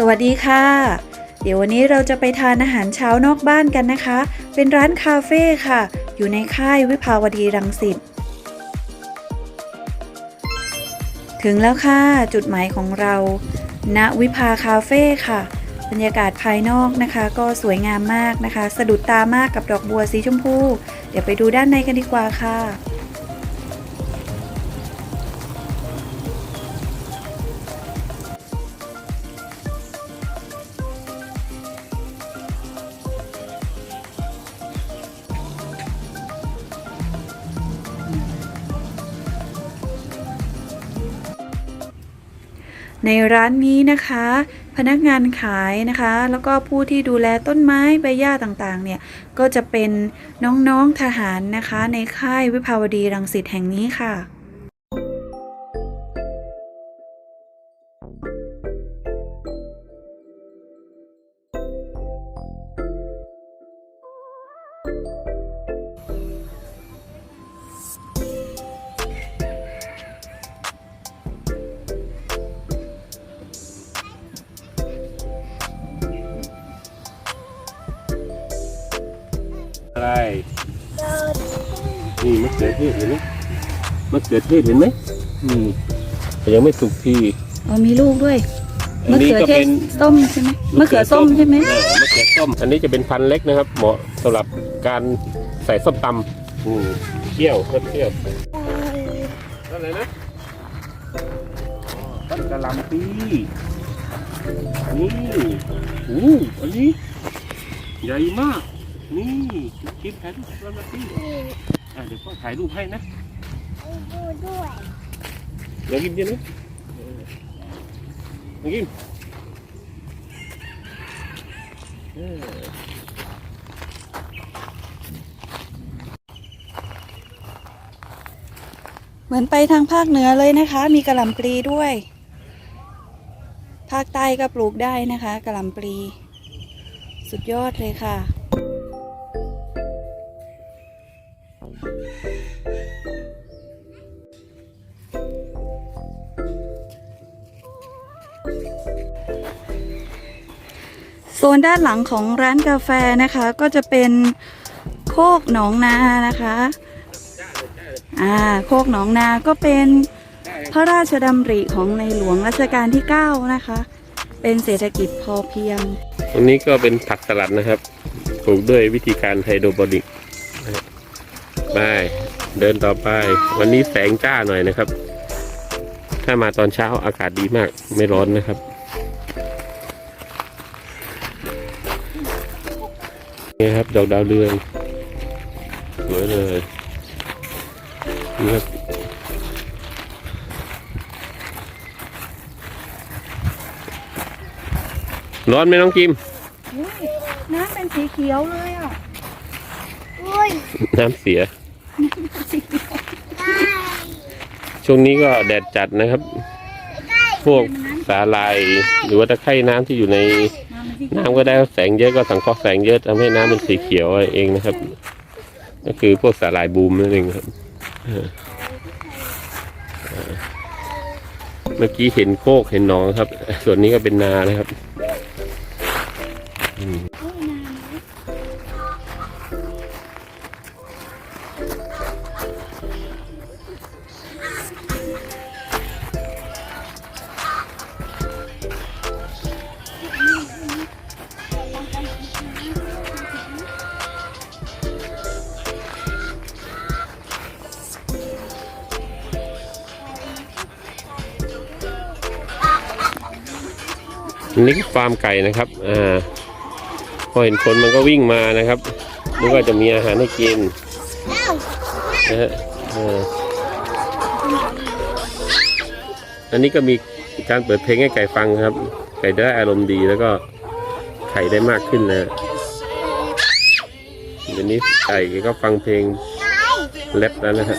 สวัสดีค่ะ เดี๋ยววันนี้เราจะไปทานอาหารเช้านอกบ้านกันนะคะ เป็นร้านคาเฟ่ค่ะ อยู่ในค่ายวิภาวดีรังสิต ถึงแล้วค่ะ จุดหมายของเรา ณ วิภาคาเฟ่ค่ะ บรรยากาศภายนอกนะคะ ก็สวยงามมากนะคะ สะดุดตามากกับดอกบัวสีชมพู เดี๋ยวไปดูด้านในกันดีกว่าค่ะ ในร้านนี้นะคะ พนักงานขายนะคะ แล้วก็ผู้ที่ดูแลต้นไม้ใบหญ้าต่างๆ เนี่ยก็จะเป็นน้องๆทหารนะคะ ในค่ายวิภาวดีรังสิตแห่งนี้ค่ะ นี่มะเขือเทศเห็นไหมมะเขือเทศเห็นไหมนี่แต่ยังไม่สุกทีอ๋อมีลูกด้วยอันนี้ก็เป็นส้มใช่ไหมมะเขือส้มใช่ไหมเออมะเขือส้ม อันนี้จะเป็นพันธุ์เล็กนะครับ เหมาะสำหรับการใส่ส้มตำอืมเคี่ยวเพิ่มเคี่ยวอะไรนะอ๋อต้นกะหล่ำปีนี่อู้อันนี้ใหญ่มากนี่ คลิปถ่ายรูปกะหล่ำปีอะเดี๋ยวพ่อถ่ายรูปให้นะดูด้วยอยากกินเย็นไหมเอออยากกินเออเหมือนไปทางภาคเหนือเลยนะคะ มีกระหล่ำปลีด้วย ภาคใต้ก็ปลูกได้นะคะกระหล่ำปลี สุดยอดเลยค่ะ โซนด้านหลังของร้านกาแฟนะคะก็จะเป็นโคกหนองนานะคะอ่าโคกหนองนาก็เป็นพระราชดำริของในหลวงรัชกาลที่ 9 นะคะ เป็นเศรษฐกิจพอเพียงอันนี้ก็เป็นผักสลัดนะครับปลูกด้วยวิธีการไฮโดรโปนิกไปเดินต่อไป วันนี้แสงจ้าหน่อยนะครับ ถ้ามาตอนเช้าอากาศดีมากไม่ร้อนนะครับ นี่ครับดอกดาวเรืองสวยเลยนี่ครับร้อนไหมน้องกิมน้ำเป็นสีเขียวเลยอะอุ้ยน้ำเสีย ได้ช่วงนี้ก็แดดจัดนะครับ พวกสาลายหรือว่าตะไคร่น้ำที่อยู่ในน้ำมั น้ำก็ได้แสงเยอะก็สังเคราะห์แสงเยอะทำให้น้ำเป็นสีเขียวเองนะครับ ก็คือพวกสาหร่ายบูมนั่นเองครับเออเออเมื่อกี้เห็นโคกเห็นหนองครับ ส่วนนี้ก็เป็นนานะครับ นนี้กฟาร์มไก่นะครับอ่าพอเห็นคนมันก็วิ่งมานะครับนึกว่าจะมีอาหารให้กินนะฮะอ่าอันนี้ก็มีการเปิดเพลงให้ไก่ฟังครับ ไก่ได้อารมณ์ดีแล้วก็ไข่ได้มากขึ้นนะเดี๋ยวนี้ไก่ก็ฟังเพลงแรปแล้วนะฮะ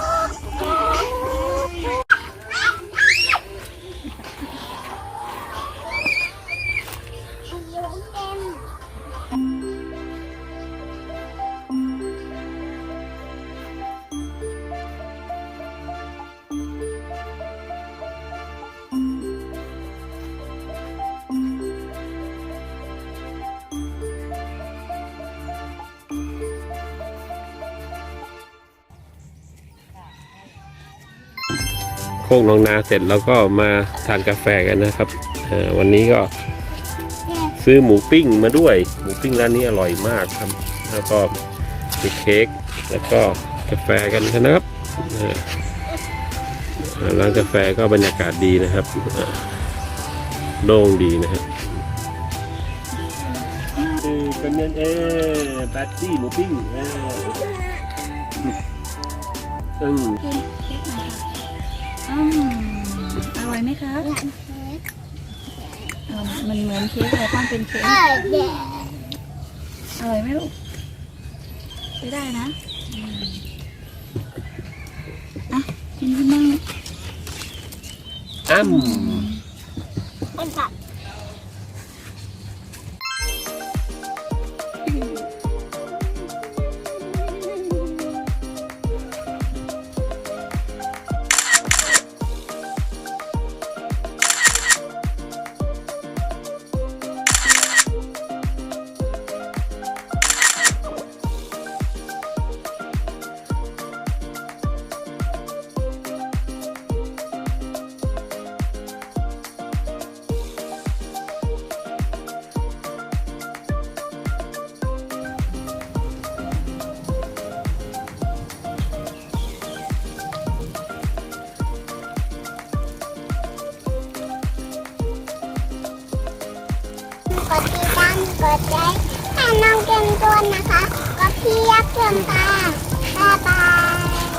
กหนองนาเสร็จแล้วก็มาทานกาแฟกันนะครับวันนี้ก็ซื้อหมูปิ้งมาด้วย หมูปิ้งร้านนี้อร่อยมากครับ แล้วก็มีเค้กแล้วก็กาแฟกันนะครับร้านกาแฟก็บรรยากาศดีนะครับโล่งดีนะครับกันเนี่ยเอ๊แบตตี้หมูปิ้งเออ อืมเค้กเค้กหน่อยค่ะอืมอร่อยไหมคะหลานเค้กเออมันเหมือนเค้กแต่ต้องเป็นเค้ก เออเด็กอร่อยไหมลูกไม่ได้นะอืมอะกินที่มั่งอ้ำเป็นแบบ กดติดตามกดไลค์ให้น้องเกมตัวนนะคะ ก็พี่ยักษ์เกมตาบ๊ายบาย